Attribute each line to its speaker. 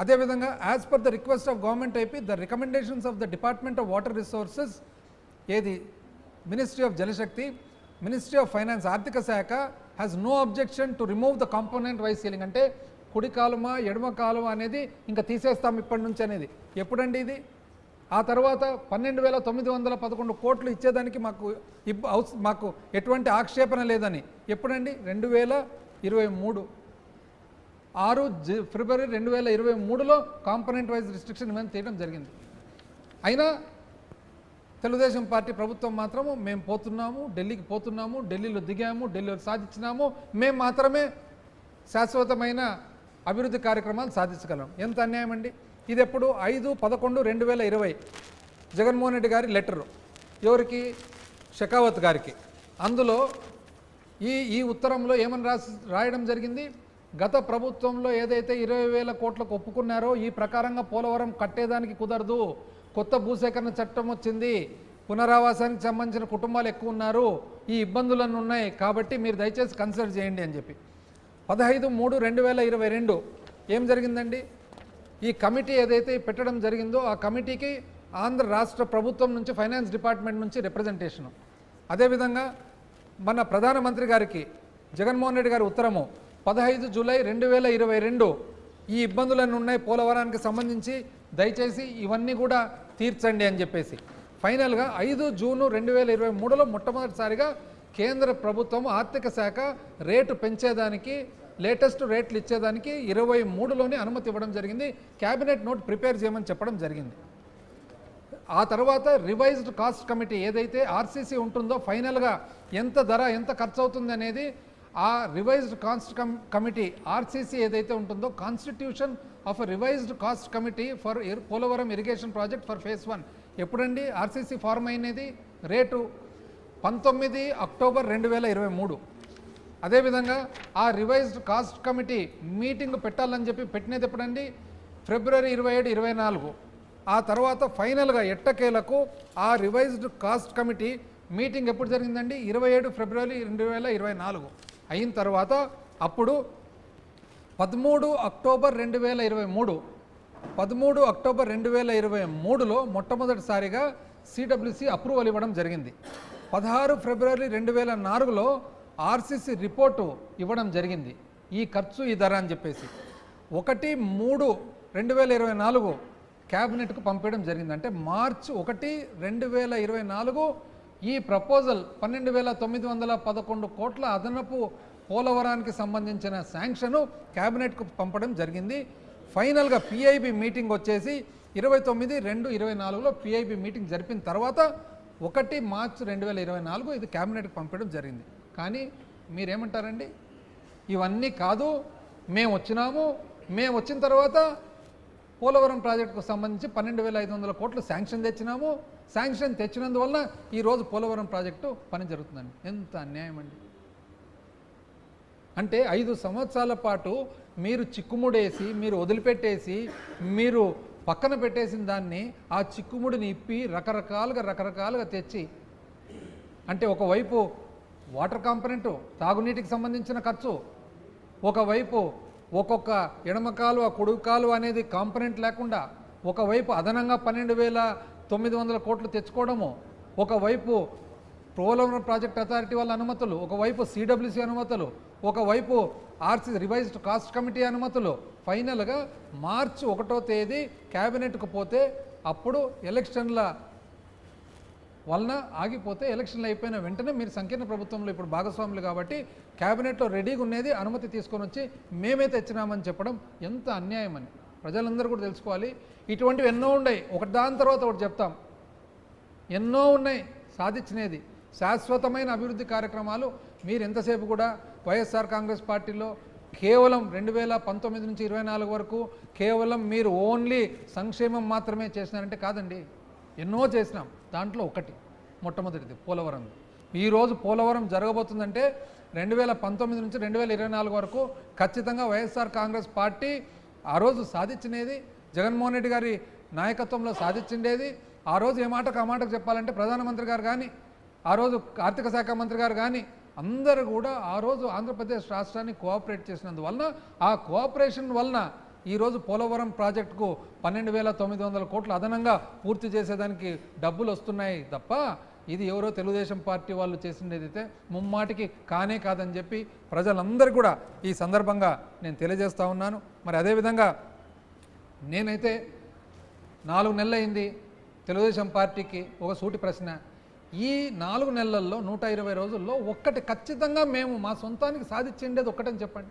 Speaker 1: అదేవిధంగా as per the request of government IP the recommendations of the department of water resources ఏది? Ministry of Jalshakti ministry of finance ఆర్థిక శాఖ has no objection to remove the component wise ceiling అంటే కుడి కాలుమ ఎడమ కాలుమ అనేది ఇంకా తీసేస్తాం ఇప్పటి నుంచి అనేది. ఎప్పుడండి ఇది? ఆ తర్వాత పన్నెండు వేల తొమ్మిది వందల పదకొండు కోట్లు ఇచ్చేదానికి మాకు మాకు ఎటువంటి ఆక్షేపణ లేదని. ఎప్పుడండి? రెండు వేల ఇరవై మూడు. ఆరు ఫిబ్రవరి రెండు వేల ఇరవై మూడులో కాంపనెంట్ వైజ్ రిస్ట్రిక్షన్ ఇవన్నీ తీయడం జరిగింది. అయినా తెలుగుదేశం పార్టీ ప్రభుత్వం మాత్రము మేము పోతున్నాము ఢిల్లీకి పోతున్నాము ఢిల్లీలో దిగాము ఢిల్లీలో సాధించినాము మేము మాత్రమే శాశ్వతమైన అభివృద్ధి కార్యక్రమాలు సాధించగలం. ఎంత అన్యాయం అండి? ఇది ఎప్పుడు? ఐదు పదకొండు రెండు వేల ఇరవై. జగన్మోహన్ రెడ్డి గారి లెటరు. ఎవరికి? షెకావత్ గారికి. అందులో ఈ ఈ ఉత్తరంలో ఏమని రాసి రాయడం జరిగింది? గత ప్రభుత్వంలో ఏదైతే ఇరవై వేల కోట్లకు ఒప్పుకున్నారో ఈ ప్రకారంగా పోలవరం కట్టేదానికి కుదరదు. కొత్త భూసేకరణ చట్టం వచ్చింది. పునరావాసానికి సంబంధించిన కుటుంబాలు ఎక్కువ ఉన్నారు. ఈ ఇబ్బందులన్నీ ఉన్నాయి. కాబట్టి మీరు దయచేసి కన్సిడర్ చేయండి అని చెప్పి. పదహైదు మూడు రెండు వేల ఇరవై రెండు ఏం జరిగిందండి? ఈ కమిటీ ఏదైతే పెట్టడం జరిగిందో ఆ కమిటీకి ఆంధ్ర రాష్ట్ర ప్రభుత్వం నుంచి ఫైనాన్స్ డిపార్ట్మెంట్ నుంచి రిప్రజెంటేషను. అదేవిధంగా మన ప్రధానమంత్రి గారికి జగన్మోహన్ రెడ్డి గారి ఉత్తరము పదహైదు జూలై రెండు వేల ఇరవై రెండు ఈ ఇబ్బందులన్నీ ఉన్నాయి పోలవరానికి సంబంధించి దయచేసి ఇవన్నీ కూడా తీర్చండి అని చెప్పేసి. ఫైనల్గా ఐదు జూను రెండు వేల ఇరవై మూడులో మొట్టమొదటిసారిగా కేంద్ర ప్రభుత్వం ఆర్థిక శాఖ రేటు పెంచేదానికి లేటెస్ట్ రేట్లు ఇచ్చేదానికి ఇరవై మూడులోనే అనుమతి ఇవ్వడం జరిగింది. క్యాబినెట్ నోట్ ప్రిపేర్ చేయమని చెప్పడం జరిగింది. ఆ తర్వాత రివైజ్డ్ కాస్ట్ కమిటీ ఏదైతే ఆర్సీసీ ఉంటుందో ఫైనల్గా ఎంత ధర ఎంత ఖర్చు అవుతుంది అనేది ఆ revised cost come committee RCC ఏదైతే ఉంటుందో constitution of revised cost committee for Polavaram irrigation project for phase one ఎప్పుడండి ఆర్సీసీ ఫార్మ్ అయినది? రేటు పంతొమ్మిది అక్టోబర్ రెండు వేల ఇరవై మూడు. అదేవిధంగా ఆ రివైజ్డ్ కాస్ట్ కమిటీ మీటింగ్ పెట్టాలని చెప్పి పెట్టినది ఎప్పుడండి? ఫిబ్రవరి ఇరవై ఏడు ఇరవై నాలుగు. ఆ తర్వాత ఫైనల్గా ఎట్టకేలకు ఆ రివైజ్డ్ కాస్ట్ కమిటీ మీటింగ్ ఎప్పుడు జరిగిందండి? ఇరవై ఏడు ఫిబ్రవరి రెండు వేల ఇరవై నాలుగు. అయిన తర్వాత అప్పుడు పదమూడు అక్టోబర్ రెండు వేల ఇరవై మూడు పదమూడు అక్టోబర్ రెండు వేల ఇరవై మూడులో మొట్టమొదటిసారిగా సిడబ్ల్యూసి అప్రూవల్ ఇవ్వడం జరిగింది. పదహారు ఫిబ్రవరి రెండు వేల నాలుగులో ఆర్సీసీ రిపోర్టు ఇవ్వడం జరిగింది. ఈ ఖర్చు ఈ ధర అని చెప్పేసి. ఒకటి మూడు రెండు వేల ఇరవై నాలుగు క్యాబినెట్కు పంపించడం జరిగింది. అంటే మార్చ్ ఒకటి రెండు వేల ఇరవై నాలుగు ఈ ప్రపోజల్ పన్నెండు వేల తొమ్మిది వందల పదకొండు కోట్ల అదనపు పోలవరానికి సంబంధించిన శాంక్షను క్యాబినెట్కు పంపడం జరిగింది. ఫైనల్గా పిఐబి మీటింగ్ వచ్చేసి ఇరవై తొమ్మిది రెండు ఇరవై నాలుగులో పిఐబి మీటింగ్ జరిపిన తర్వాత ఒకటి మార్చ్ రెండు వేల ఇరవై నాలుగు ఇది క్యాబినెట్కి పంపడం జరిగింది. కానీ మీరేమంటారండి? ఇవన్నీ కాదు మేము వచ్చినాము మేము వచ్చిన తర్వాత పోలవరం ప్రాజెక్టుకు సంబంధించి పన్నెండు వేల ఐదు వందల కోట్లు శాంక్షన్ తెచ్చినాము. శాంక్షన్ తెచ్చినందువలన ఈరోజు పోలవరం ప్రాజెక్టు పని జరుగుతుందండి. ఎంత అన్యాయం అండి. అంటే ఐదు సంవత్సరాల పాటు మీరు చిక్కుముడేసి మీరు వదిలిపెట్టేసి మీరు పక్కన పెట్టేసిన దాన్ని ఆ చిక్కుముడిని ఇప్పి రకరకాలుగా రకరకాలుగా తెచ్చి అంటే ఒకవైపు వాటర్ కాంపనెంటు తాగునీటికి సంబంధించిన ఖర్చు ఒకవైపు ఒక్కొక్క ఎడమకాలు ఆ కుడి కాలువ అనేది కాంపనెంట్ లేకుండా ఒకవైపు అదనంగా పన్నెండు వేల తొమ్మిది వందల కోట్లు తెచ్చుకోవడము ఒకవైపు పోలవరం ప్రాజెక్ట్ అథారిటీ వాళ్ళ అనుమతులు ఒకవైపు సిడబ్ల్యూసి అనుమతులు ఒకవైపు ఆర్సీ రివైజ్డ్ కాస్ట్ కమిటీ అనుమతులు ఫైనల్గా మార్చి ఒకటో తేదీ క్యాబినెట్కు పోతే అప్పుడు ఎలక్షన్ల వలన ఆగిపోతే ఎలక్షన్లు అయిపోయిన వెంటనే మీరు సంకీర్ణ ప్రభుత్వంలో ఇప్పుడు భాగస్వాములు కాబట్టి క్యాబినెట్లో రెడీగా ఉన్నది అనుమతి తీసుకొని వచ్చి మేమే తెచ్చినామని చెప్పడం ఎంత అన్యాయమని ప్రజలందరూ కూడా తెలుసుకోవాలి. ఇటువంటివి ఎన్నో ఉన్నాయి. ఒకటి దాని తర్వాత ఒకటి చెప్తాం. ఎన్నో ఉన్నాయి. సాధించినది. శాశ్వతమైన అభివృద్ధి కార్యక్రమాలు. మీరు ఎంతసేపు కూడా వైఎస్ఆర్ కాంగ్రెస్ పార్టీలో కేవలం రెండు వేల పంతొమ్మిది నుంచి ఇరవై నాలుగు వరకు కేవలం మీరు ఓన్లీ సంక్షేమం మాత్రమే చేసినారంటే కాదండి. ఎన్నో చేసినాం. దాంట్లో ఒకటి మొట్టమొదటిది పోలవరం. ఈరోజు పోలవరం జరగబోతుందంటే రెండు వేల పంతొమ్మిది నుంచి రెండు వేల ఇరవై నాలుగు వరకు ఖచ్చితంగా వైఎస్ఆర్ కాంగ్రెస్ పార్టీ ఆ రోజు సాధించినది. జగన్మోహన్ రెడ్డి గారి నాయకత్వంలో సాధించిండేది. ఆ రోజు ఏ మాటకు ఆ మాటకు చెప్పాలంటే ప్రధానమంత్రి గారు కానీ ఆ రోజు ఆర్థిక శాఖ మంత్రి గారు కానీ అందరూ కూడా ఆ రోజు ఆంధ్రప్రదేశ్ రాష్ట్రాన్ని కోఆపరేట్ చేసినందువలన ఆ కోఆపరేషన్ వలన ఈరోజు పోలవరం ప్రాజెక్టుకు పన్నెండు వేల తొమ్మిది వందల కోట్లు అదనంగా పూర్తి చేసేదానికి డబ్బులు వస్తున్నాయి తప్ప ఇది ఎవరో తెలుగుదేశం పార్టీ వాళ్ళు చేసిండేది అయితే ముమ్మాటికి కానే కాదని చెప్పి ప్రజలందరూ కూడా ఈ సందర్భంగా నేను తెలియజేస్తూ ఉన్నాను. మరి అదేవిధంగా నేనైతే నాలుగు నెలలైంది తెలుగుదేశం పార్టీకి ఒక సూటి ప్రశ్న. ఈ నాలుగు నెలల్లో నూట ఇరవై రోజుల్లో ఒక్కటి ఖచ్చితంగా మేము మా సొంతానికి సాధించిండేది ఒక్కటని చెప్పండి.